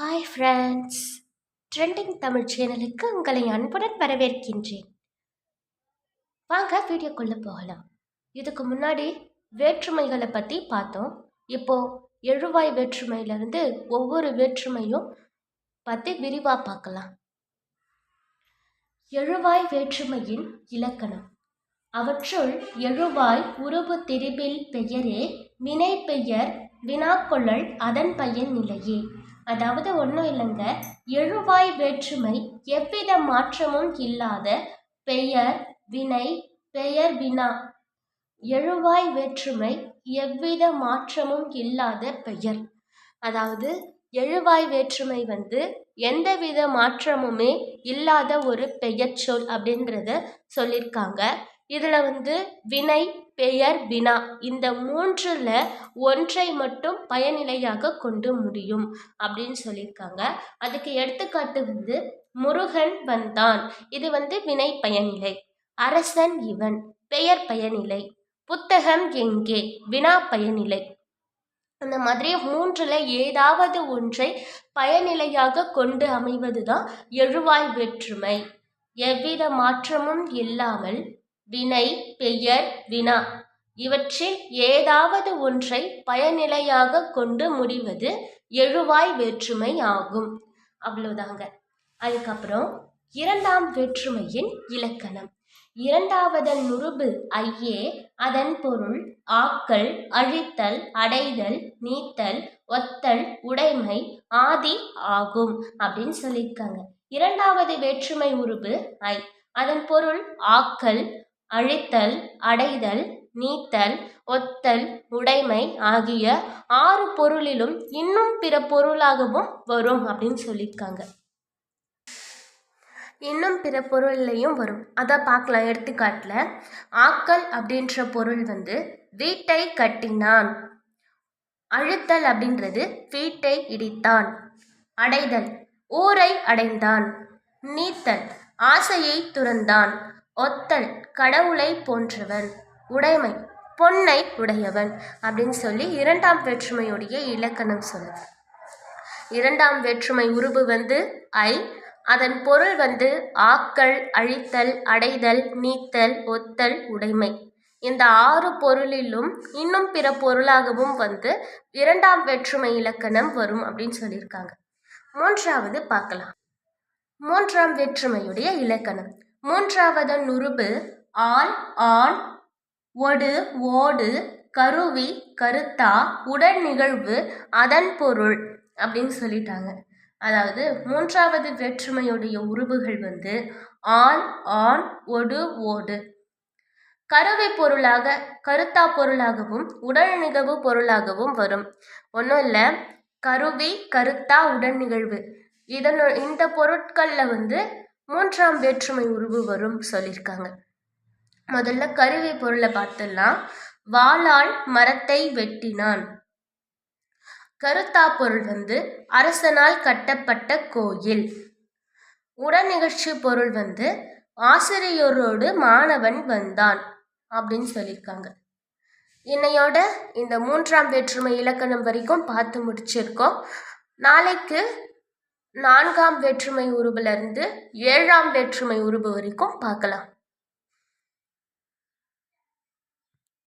Hi friends trending Tamil சேனலுக்கு உங்களை அன்புடன் வரவேற்கின்றேன். வாங்க வீடியோக்குள்ளே போகலாம். இதுக்கு முன்னாடி வேற்றுமைகளை பற்றி பார்த்தோம். இப்போது எழுவாய் வேற்றுமையிலேருந்து ஒவ்வொரு வேற்றுமையும் பற்றி விரிவாக பார்க்கலாம். எழுவாய் வேற்றுமையின் இலக்கணம். அவற்றுள் எழுவாய் உருபு திரிபில் பெயரே வினை பெயர் வினாக்கொள்ளல் அதன் பயன் நிலையே. அதாவது ஒன்றும் இல்லைங்க. எழுவாய் வேற்றுமை எவ்வித மாற்றமும் இல்லாத பெயர் வினை பெயர் வினா. எழுவாய் வேற்றுமை எவ்வித மாற்றமும் இல்லாத பெயர். அதாவது எழுவாய் வேற்றுமை வந்து எந்தவித மாற்றமுமே இல்லாத ஒரு பெயர் சொல் அப்படின்றத சொல்லியிருக்காங்க. இதில் வந்து வினை பெயர் வினா இந்த மூன்றில் ஒன்றை மட்டும் பயனிலையாக கொண்டு முடியும் அப்படின்னு சொல்லியிருக்காங்க. அதுக்கு எடுத்துக்காட்டு வந்து முருகன் வந்தான். இது வந்து வினை பயனிலை. அரசன் இவன். பெயர் பயனிலை. புத்தகம் எங்கே? வினா பயனிலை. அந்த மாதிரி மூன்றில் ஏதாவது ஒன்றை பயனிலையாக கொண்டு அமைவது தான் எழுவாய் வேற்றுமை. எவ்வித மாற்றமும் இல்லாமல் வினை பெயர் வினா. இவற்றில் ஏதாவது ஒன்றை பயனிலையாக கொண்டு முடிவது எழுவாய் வேற்றுமை ஆகும். அவ்வளோதாங்க அதுக்கப்புறம் இரண்டாம் வேற்றுமையின் இலக்கணம். இரண்டாவதன் நுறுபு ஐயே அதன் பொருள் ஆக்கல் அழித்தல் அடைதல் நீத்தல் ஒத்தல் உடைமை ஆதி ஆகும் அப்படின்னு சொல்லியிருக்காங்க. இரண்டாவது வேற்றுமை உருபு ஐ அதன் பொருள் ஆக்கல் அழித்தல் அடைதல் நீத்தல் ஒத்தல் உடைமை ஆகிய ஆறு பொருளிலும் இன்னும் பிற பொருளாகவும் வரும் அப்படின்னு சொல்லியிருக்காங்க. இன்னும் பிற பொருள்லையும் வரும். அதை பார்க்கலாம் எடுத்துக்காட்டில். ஆக்கல் அப்படின்ற பொருள் வந்து வீட்டை கட்டினான். அழுத்தல் அப்படின்றது வீட்டை இடித்தான். அடைதல் ஊரை அடைந்தான். நீத்தல் ஆசையை துறந்தான். ஒத்தல் கடவுளை போன்றவன் உடைமை பொன்னை உடையவன் அப்படின்னு சொல்லி இரண்டாம் வேற்றுமையுடைய இலக்கணம் சொல்லுது. இரண்டாம் வேற்றுமை உருவு வந்து ஐ அதன் பொருள் வந்து ஆக்கல் அழித்தல் அடைதல் நீத்தல் ஒத்தல் உடைமை. இந்த ஆறு பொருளிலும் இன்னும் பிற பொருளாகவும் வந்து இரண்டாம் வேற்றுமை இலக்கணம் வரும் அப்படின்னு சொல்லியிருக்காங்க. மூன்றாவது பார்க்கலாம். மூன்றாம் வேற்றுமையுடைய இலக்கணம். மூன்றாவது உருபு ஆண் ஆண் ஒடு ஓடு கருவி கருத்தா உடல் நிகழ்வு அதன் பொருள் அப்படின்னு சொல்லிட்டாங்க. அதாவது மூன்றாவது வேற்றுமையுடைய உருவுகள் வந்து ஆண் ஆண் ஒடு ஓடு. கருவி பொருளாக கருத்தா பொருளாகவும் உடல் நிகழ்வு பொருளாகவும் வரும். ஒன்றும் இல்லை. கருவி கருத்தா உடல் நிகழ்வு. இதனு இந்த பொருட்களில் வந்து மூன்றாம் வேற்றுமை உருவு வரும் சொல்லியிருக்காங்க. முதல்ல கருவி பொருளை பார்த்துடலாம். வாளால் மரத்தை வெட்டினான். கருத்தா பொருள் வந்து அரசனால் கட்டப்பட்ட கோயில். உடனிகழ்ச்சி பொருள் வந்து ஆசிரியரோடு மாணவன் வந்தான் அப்படின்னு சொல்லியிருக்காங்க. இன்னையோட இந்த மூன்றாம் வேற்றுமை இலக்கணம் வரைக்கும் பார்த்து முடிச்சிருக்கோம். நாளைக்கு நான்காம் வேற்றுமை உருவிலிருந்து ஏழாம் வேற்றுமை உருவு வரைக்கும் பார்க்கலாம்.